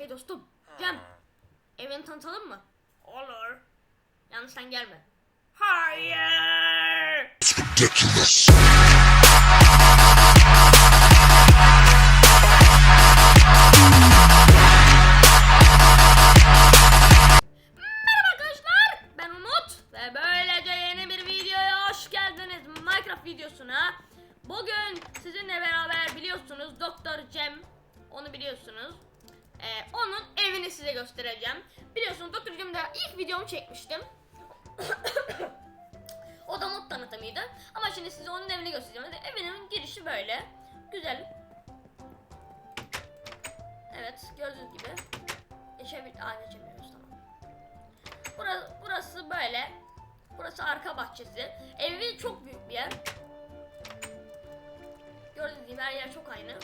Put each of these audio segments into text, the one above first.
Hey dostum, Cem. Evini tanıtalım mı? Olur. Yalnız sen gelme. Hayır. Merhaba videomu çekmiştim. o da mod tanıtımıydı. Ama şimdi size onun evini göstereceğim. Evinin girişi böyle. Güzel. Evet, gördüğünüz gibi. Geçebil... Aa, geçemiyoruz tamam. Burası, burası böyle. Burası arka bahçesi. Evi çok büyük bir yer. Gördüğünüz gibi her yer çok aynı.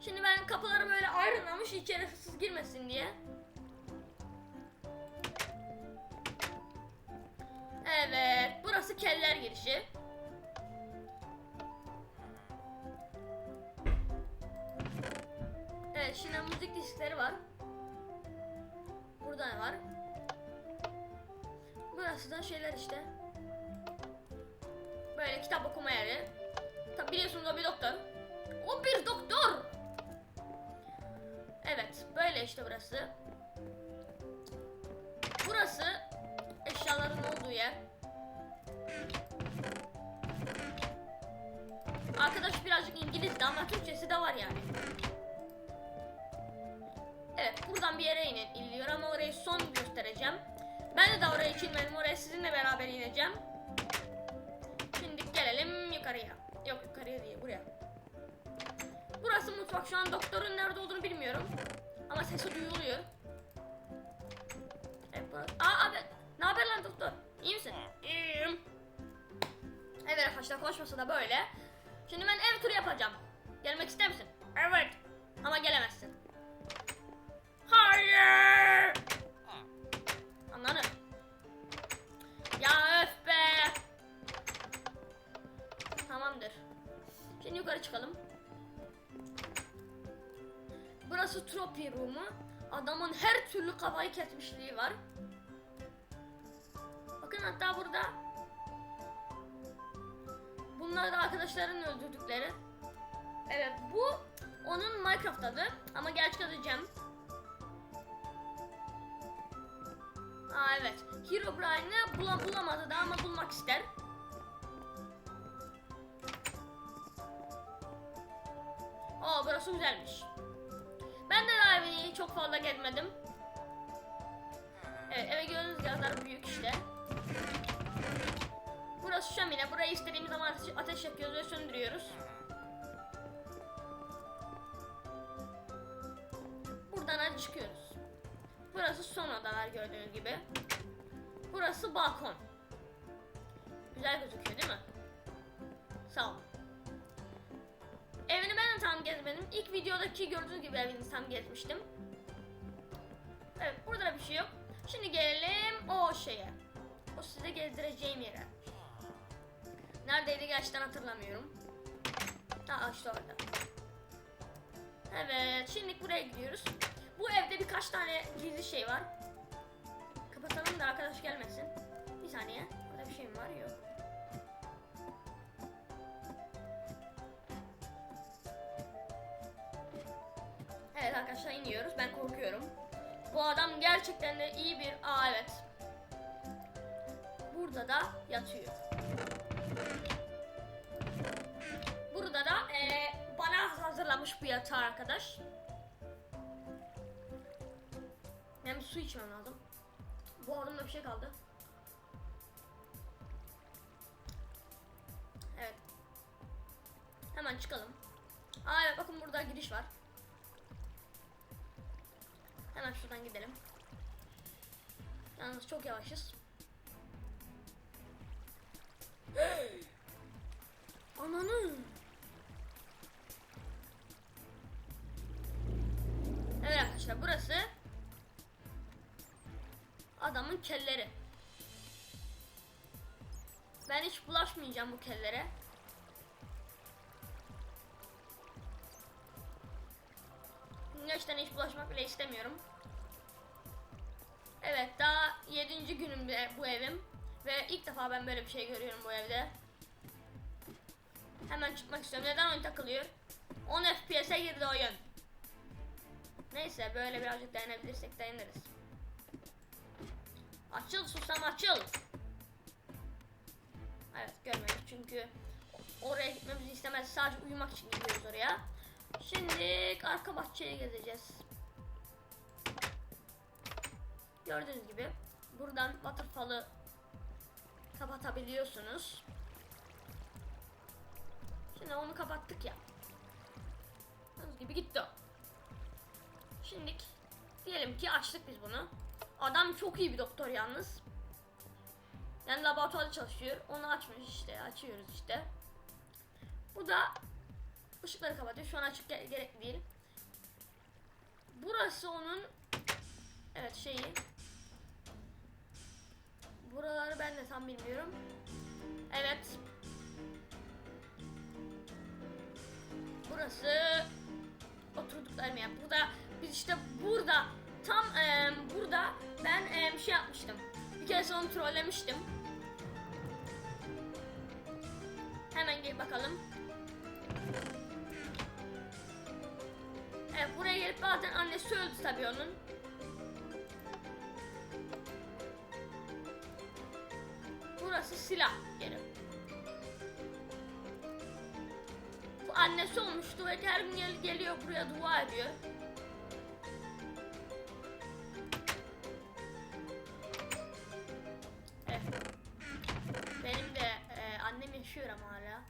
Şimdi ben kapıları böyle ayrılmamış içeri hırsız girmesin diye. Evet, burası keller girişi. Evet, şimdi müzik diskleri var. Burada ne var? Burası da şeyler işte. Böyle kitap okuma yeri. Tabi biliyorsunuz o bir doktor. O bir doktor. Evet, böyle işte burası. Burası eşyaların olduğu yer. Arkadaş birazcık İngilizdi ama Türkçesi de var yani. Evet buradan bir yere iniliyor ama orayı son göstereceğim. Ben de oraya hiç inmedim. Oraya sizinle beraber ineceğim. Şimdi gelelim yukarıya. Yok yukarıya değil buraya. Burası mutfak. Şu an doktorun nerede olduğunu bilmiyorum. Ama sesi duyuluyor. Evet, burası. Aa abi ne haber lan doktor? İyi misin? İyiyim. Evet arkadaşlar konuşmasa da böyle. Şimdi ben ev turu yapacağım. Gelmek ister misin? Evet. Ama gelemezsin. Hayır. Anladın? Ya öf be. Tamamdır. Şimdi yukarı çıkalım. Burası Trophy Room'u. Adamın her türlü kafayı kesmişliği var. Bakın hatta burada Bunlar da arkadaşların öldürdükleri. Evet bu onun Minecraft adı ama gerçek adı Cem. Aa evet. Herobrine'ı bula bulamadı da ama bulmak ister. Aa burası güzelmiş. Ben de evi çok fazla gezmedim. Evet eve gördüğünüz kadar büyük işte. Burası şömine. Burayı istediğimiz zaman ateş, ateş yakıyoruz ve söndürüyoruz. Buradan hadi çıkıyoruz. Burası son odalar gördüğünüz gibi. Burası balkon. Güzel gözüküyor değil mi? Sağ olun. Evini ben de tam gezmedim. İlk videodaki gördüğünüz gibi evini tam gezmiştim. Evet burada da bir şey yok. Şimdi gelelim o şeye. O size gezdireceğim yere. Neredeydi gerçekten hatırlamıyorum. Ha işte orada. Evet şimdi buraya gidiyoruz. Bu evde birkaç tane gizli şey var. Kapatalım da arkadaş gelmesin. Bir saniye. Burada bir şey mi var? Yok. Evet arkadaşlar iniyoruz. Ben korkuyorum. Bu adam gerçekten de iyi bir... Aa evet. Burada da yatıyor. Hazırlamış bu yatağı arkadaş. Hem su içmem lazım. Bu adamda bir şey kaldı. Evet. Hemen çıkalım. Aa evet bakın burada giriş var. Hemen şuradan gidelim. Yalnız çok yavaşız. Ananı. Evet arkadaşlar burası adamın kelleri. Ben hiç bulaşmayacağım bu kellere. İşlerine hiç bulaşmak bile istemiyorum. Evet daha 7. günüm de bu evim. Ve ilk defa ben böyle bir şey görüyorum bu evde. Hemen çıkmak istiyorum. Neden oyun takılıyor? 10 FPS'e girdi oyun. Neyse böyle birazcık dayanabilirsek dayanırız. Açıl susam açıl. Evet görmedik çünkü oraya gitmemizi istemez. Sadece uyumak için gidiyoruz oraya. Şimdi arka bahçeyi gezeceğiz. Gördüğünüz gibi buradan waterfall'ı kapatabiliyorsunuz. Şimdi onu kapattık ya. Gördüğünüz gibi gitti o. Şimdi diyelim ki açtık biz bunu. Adam çok iyi bir doktor yalnız. Yani laboratuvarda çalışıyor. Onu açmış işte. Açıyoruz işte. Bu da ışıkları kapatıyor. Şu an açık ge- gerek değil. Burası onun evet şeyi. Buraları ben de tam bilmiyorum. Evet. Burası oturduklarım ya. Burada biz işte burada tam em, burada ben em, şey yapmıştım. Bir kere onu trollemiştim. Hemen gel bakalım. Evet buraya gelip bazen annesi öldü tabii onun. Burası silah yeri. Bu annesi olmuştu ve her gün gel- geliyor buraya dua ediyor. Ama hala.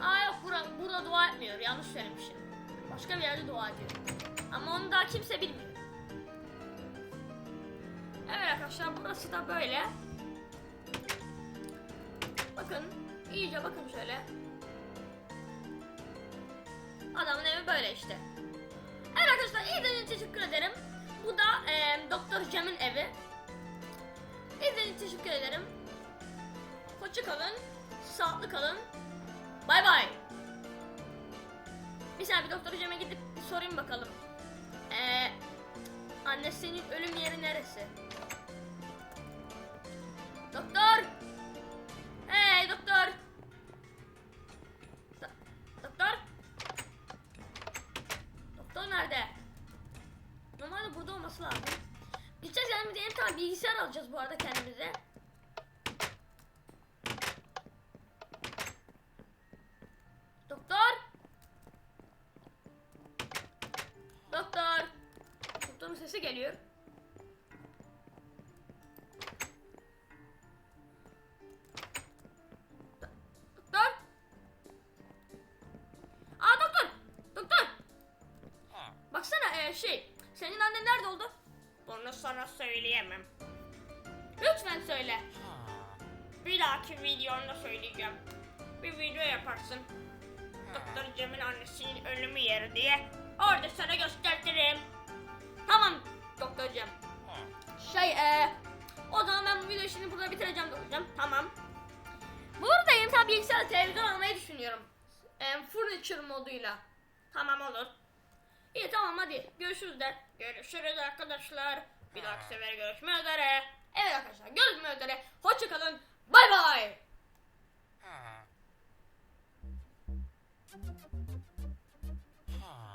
Aa yok bura, burada dua etmiyor. Yanlış söylemişim. Başka bir yerde dua ediyor. Ama onu daha kimse bilmiyor. Evet arkadaşlar burası da böyle. Bakın iyice bakın şöyle. Adamın evi böyle işte. Evet arkadaşlar izlediğiniz için teşekkür ederim. Bu da e, Doktor Cem'in evi. İzlediğiniz için teşekkür ederim. Hoşça kalın. Sağlıklı kalın. Bay bay. Saniye bir Doktor Cem'e gidip sorayım bakalım. Ee, annesinin ölüm yeri neresi? Sesi geliyor. Do- Doktor! Aa doktor! Doktor! Baksana e, şey, senin annen nerede oldu? Bunu sana söyleyemem. Lütfen söyle. Bir dahaki videomda söyleyeceğim. Bir video yaparsın. Doktor Cem'in annesinin ölümü yeri diye. Orada sana gösteririm. Tamam Doktor Cem. Şey e, o zaman ben bu videoyu şimdi burada bitireceğim Doktor Cem. Tamam. Burada yeni tabi bilgisayar televizyon almayı düşünüyorum. E, furniture moduyla. Tamam olur. İyi tamam hadi görüşürüz de. Görüşürüz arkadaşlar. Bir dahaki sefer görüşmek üzere. Evet arkadaşlar görüşmek üzere. Hoşçakalın. Bay bay.